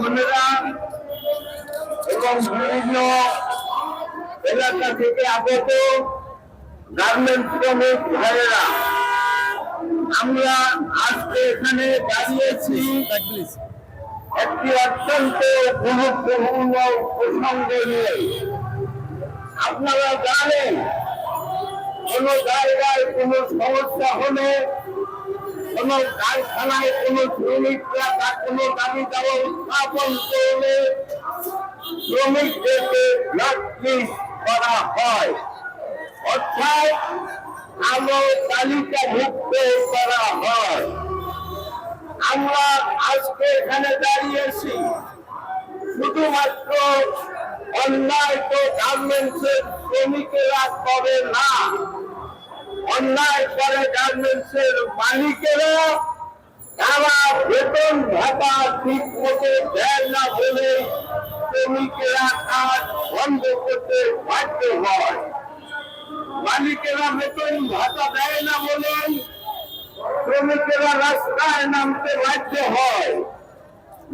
বোনেরা এবং বিভিন্ন এলাকা থেকে আগত গার্মেন্ট শ্রমিক ভাইয়েরা, আমরা আজকে এখানে দাঁড়িয়েছি। একটি অত্যন্ত গুরুত্বপূর্ণ প্রসঙ্গ নিয়ে। আপনারা জানেন, কোন জায়গায় কোন সমস্যা হলে কোন কারখানায়, কোন শ্রমিকরা তার কোন দাবি দাবা উত্থাপন করলে শ্রমিকদেরকে ব্ল্যাকলিস্ট করা হয়। অর্থাৎ আলো তালিকাভুক্ত করা হয়। আমরা আজকে এখানে দাঁড়িয়েছি। শুধুমাত্র অন্যায় তো গার্মেন্টসের শ্রমিকেরা করে না। অন্যায় করে গার্মেন্টসের মালিকেরা, তারা বেতন ভাতা ঠিক মতো দেয় না বলে শ্রমিকেরা কাজ বন্ধ করতে বাধ্য হয়। মালিকেরা বেতন ভাতা দেয় না বলে শ্রমিকেরা রাস্তায় নামতে বাধ্য হয়।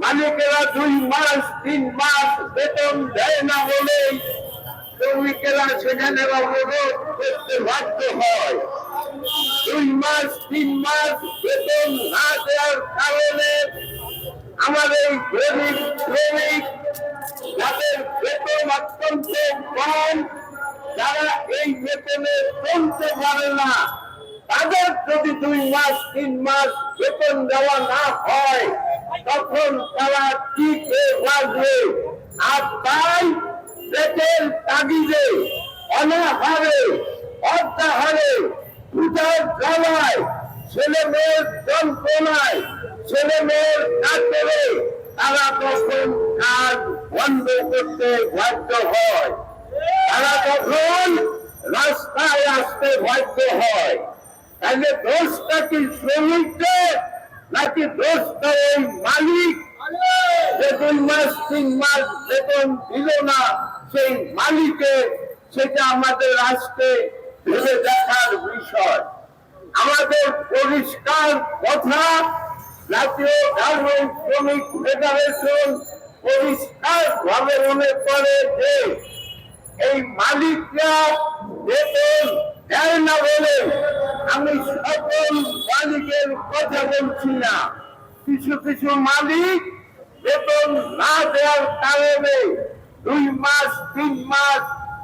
মালিকেরা দুই মাস, তিন মাস বেতন দেয় না বলে শ্রমিকেরা সেখানে অবরোধ করতে বাধ্য হয়। দুই মাস, তিন মাস বেতন না দেওয়ার কারণে আমাদের গরিব শ্রমিক যাদের বেতন অত্যন্ত কম, যারা এই বেতনে চলতে পারে না, তাদের যদি দুই মাস, তিন মাস বেতন দেওয়া না হয়, তখন তারা ঠিক হয়ে বাঁচবে? আর তাই পেটের তাগিদে অনাহারে অর্ধাহারে পূজার জ্বালায় ছেলে মেয়ের যন্ত্রণায় ছেলে মেয়ের কাতরে তারা তখন কাজ বন্ধ করতে বাধ্য হয়। তারা তখন রাস্তায় আসতে বাধ্য হয়। তাহলে দোষটা কি শ্রমিকদের, নাকি দোষটা ওই মালিক? দুই মাস, তিন মাস বেতন দিল না। সেই মালিকের সেটা আমাদের রাষ্ট্রে ভেবে দেখার বিষয়। আমাদের পরিষ্কার কথা, জাতীয় গার্মেন্ট শ্রমিক ফেডারেশন পরিষ্কার ভাবে মনে করে যে এই মালিকরা বেতন দেয় না বলে আমি সকল মালিকের কথা বলছি না। কিছু কিছু মালিক বেতন না দেওয়ার কারণে দুই মাস, তিন মাস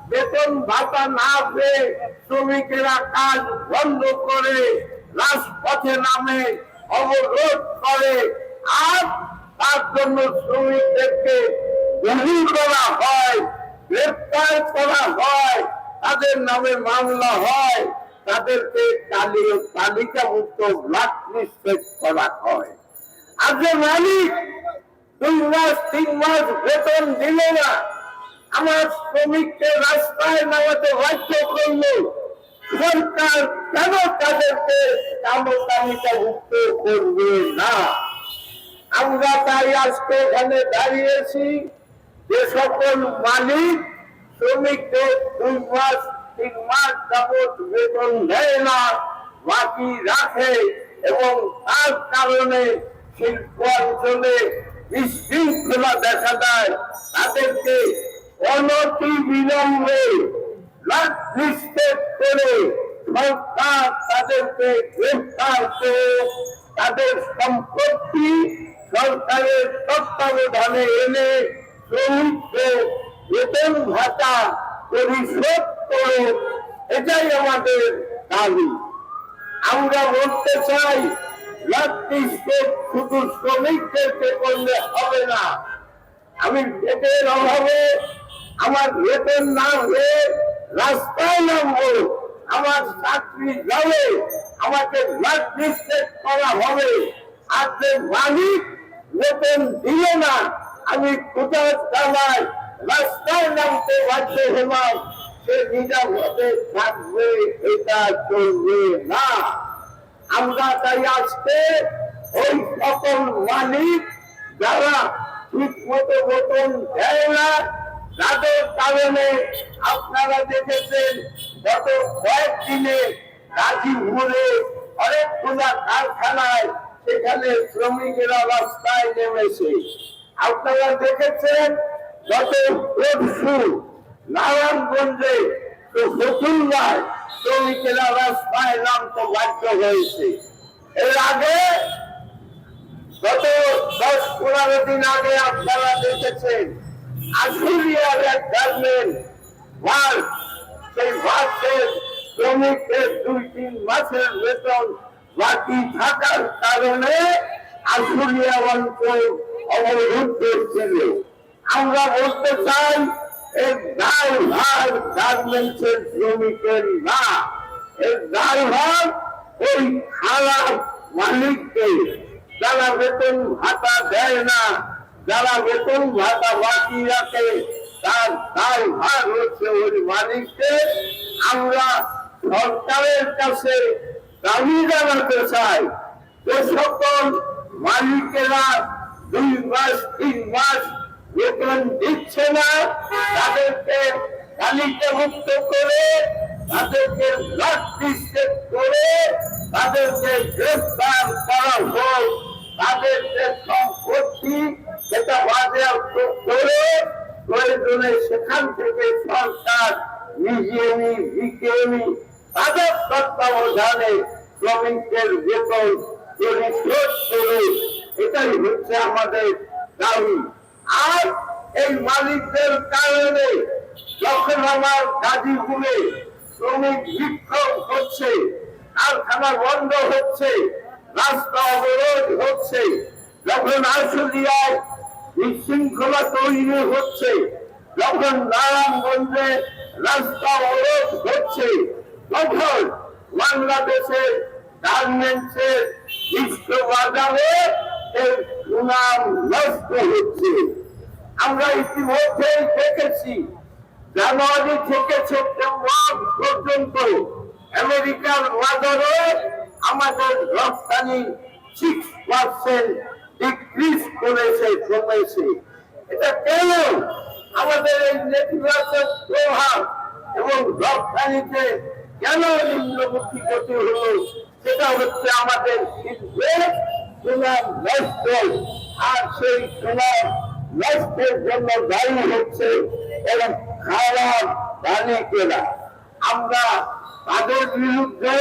বেতন ভাতা না পেয়ে শ্রমিকেরা কাজ বন্ধ করে, রাজপথে নামে, অবরোধ করে। আর তার জন্য শ্রমিকদেরকে বহি করা হয়, গ্রেপ্তার করা হয়, তাদের নামে মামলা হয়, তাদেরকে তালি- তালিকাভুক্ত ব্লাক লিস্টেড করা হয়। আজকে মালিক দুই মাস, তিন মাস বেতন দিল না আমার শ্রমিককে রাস্তায় নামাতে বাধ্য করল। সরকার কেন তাদেরকে কাম তালিকাভুক্ত করবে না? আমরা তাই আজকে এখানে দাঁড়িয়েছি। যে সকল মালিক শ্রমিকদের দুই মাস, তিন মাস যাবৎ বেতন দেয় না, বাকি রাখে এবং তার কারণে শিল্প অঞ্চলে বিশৃঙ্খলা দেখা দেয়। তাদেরকে অনতি বিলম্বে নিশ্চিত করে সরকার তাদেরকে গ্রেফতার করে তাদের সম্পত্তি সরকারের তত্ত্বাবধানে এনে শ্রমিকদের বেতন ভাতা পরিশোধ করে, এটাই আমাদের দাবি। আমরা বলতে চাই শুধু শ্রমিকদেরকে করলে হবে না। আমি পেটের অভাবে আমার বেতন নাম হয়ে রাস্তায় নামবো। আমার চাকরি যাবে, আমাকে ব্লাড করা হবে। আর যে মালিক বেতন দিল না, আমি কোথাও জানাই রাস্তায় নামতে বাধ্য হলাম। সে নিরাপদে থাকবে, এটা চলবে না। আমরা তাই আজকে ওই সকল মালিক যারা ঠিক মতো বেতন দেয় না তাদের কারণে আপনারা দেখেছেন, গত কয়েকদিনে গাজীপুরে অনেকগুলা কারখানায় সেখানে শ্রমিকেরা রাস্তায় নেমেছে। আপনারা দেখেছেন, গত পরশু নারায়ণগঞ্জে তো ফতুল্লায় শ্রমিকেরা রাস্তায় নামতে বাধ্য হয়েছে। এর আগে গত দশ পনেরো দিন আগে আপনারা দেখেছেন আশুলিয়ার এক গার্মেন্ট ওয়ার্ক সেই ওয়ার্কের শ্রমিকদের দুই তিন মাসের বেতন বাকি থাকার কারণে আশুলিয়া অঞ্চল অবরুদ্ধ ছিল। আমরা বলতে চাই এই ড্রাইভার গার্মেন্টসের শ্রমিকের না এই ড্রাইভার ওই খারাপ মালিককে। যারা বেতন ভাতা দেয় না যারা বেতন ভাতা বাকি রাখে, তার দায় ভাগ হচ্ছে ওই মালিককে। আমরা সরকারের কাছে দাবি জানাতে চাই যে সকল মালিকেরা দুই মাস, তিন মাস বেতন দিচ্ছে না, তাদেরকে তালিকাভুক্ত করে, তাদেরকে ব্লাড ডিস্ট্রিক্ট করে, তাদেরকে গ্রেফতার করা হোক। তাদেরকে সম্পত্তি সেটা বাজেয়াপ্ত করে প্রয়োজনে সেখান থেকে সরকার নিজে নি বিকেনি তাদের তত্ত্বাবধানে শ্রমিকদের বেতন পরিশোধ করে, এটাই হচ্ছে আমাদের দাবি। আর এই মালিকদের কারণে যখন আমার গাজীপুরে শ্রমিক বিক্ষোভ হচ্ছে কারখানা বন্ধ হচ্ছে রাস্তা অবরোধ হচ্ছে। যখন আশুলিয়ায় বিশৃঙ্খলা তৈরি হচ্ছে। যখন নারায়ণগঞ্জে রাস্তা অবরোধ হচ্ছে। তখন বাংলাদেশের গার্মেন্টসের বিশ্ব বাজারে এর সুনাম নষ্ট হচ্ছে। আমরা ইতিমধ্যেই দেখেছি, জানুয়ারি থেকে সেপ্টেম্বর পর্যন্ত আমেরিকার বাজারে আমাদের রপ্তানি সিক্স পার্সেন্ট ডিক্রিজ করেছে, কমেছে। এটা কেন আমাদের এই নেতিবাচক প্রভাব এবং রপ্তানিতে কেন নিম্নমুখী গতি হলো, সেটা হচ্ছে আমাদের আর সেই সুনাম নষ্টের জন্য দায়ী হচ্ছে এবং খারাপ মালিকেরা আমরা তাদের বিরুদ্ধে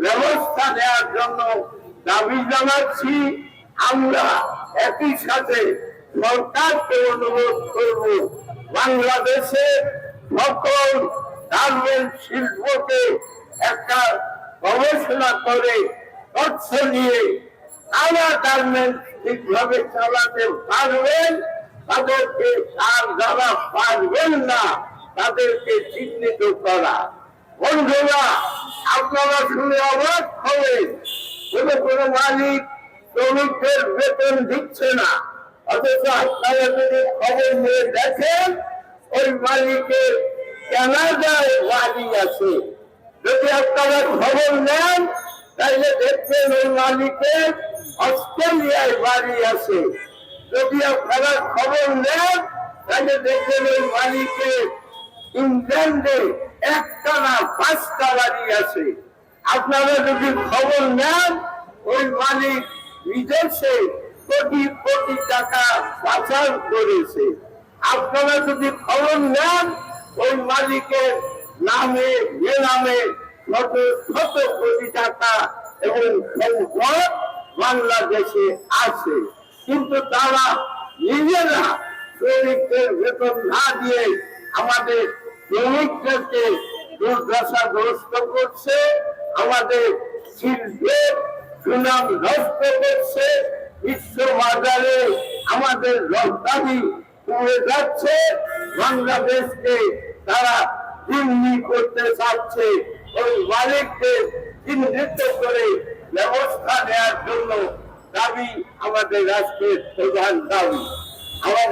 ব্যবস্থা নেওয়ার জন্য দাবি জানাচ্ছি। আমরা একই সাথে সরকারকে অনুরোধ করব, বাংলাদেশে সকল গার্মেন্ট শিল্পকে একটা গবেষণা করে তথ্য নিয়ে তারা গার্মেন্ট ঠিকভাবে চালাতে পারবেন, তাদেরকে আর যারা পারবেন না, তাদেরকে চিহ্নিত করা। বন্ধুরা আপনারা শুনে অবাক হবেন কোনো কোনো মালিক শ্রমিকদের বেতন দিচ্ছে না অথচ আপনারা যদি খবর নিয়ে দেখেন ওই মালিকের কানাডায় বাড়ি আছে যদি আপনারা খবর নেন তাহলে দেখবেন ওই মালিকের অস্ট্রেলিয়ায় বাড়ি আছে যদি আপনারা খবর নেন তাহলে দেখবেন ওই মালিকের ইংল্যান্ডে একটা না পাঁচটা বাড়ি আছে। আপনারা যদি খবর নেন, ওই মালিক বিদেশে কোটি কোটি টাকা পাচার করেছে। আপনারা যদি খবর নেন, ওই মালিকের নামে যে নামে শত শত কোটি টাকা এবং সম্পদ বাংলাদেশে আছে। কিন্তু তারা নিজেরা শ্রমিকদের বেতন না দিয়ে আমাদের শ্রমিকদেরকে দুর্দশাগ্রস্ত করছে, আমাদের শিল্পের সুনাম নষ্ট করছে, বিশ্ব বাজারে আমাদের রপ্তানি কমে যাচ্ছে, বাংলাদেশকে তারা জিম্মি করতে চাচ্ছে। ওই মালিককে চিহ্নিত করে ব্যবস্থা নেওয়ার জন্য দাবি আমাদের রাষ্ট্রের প্রধান দাবি। আমাদের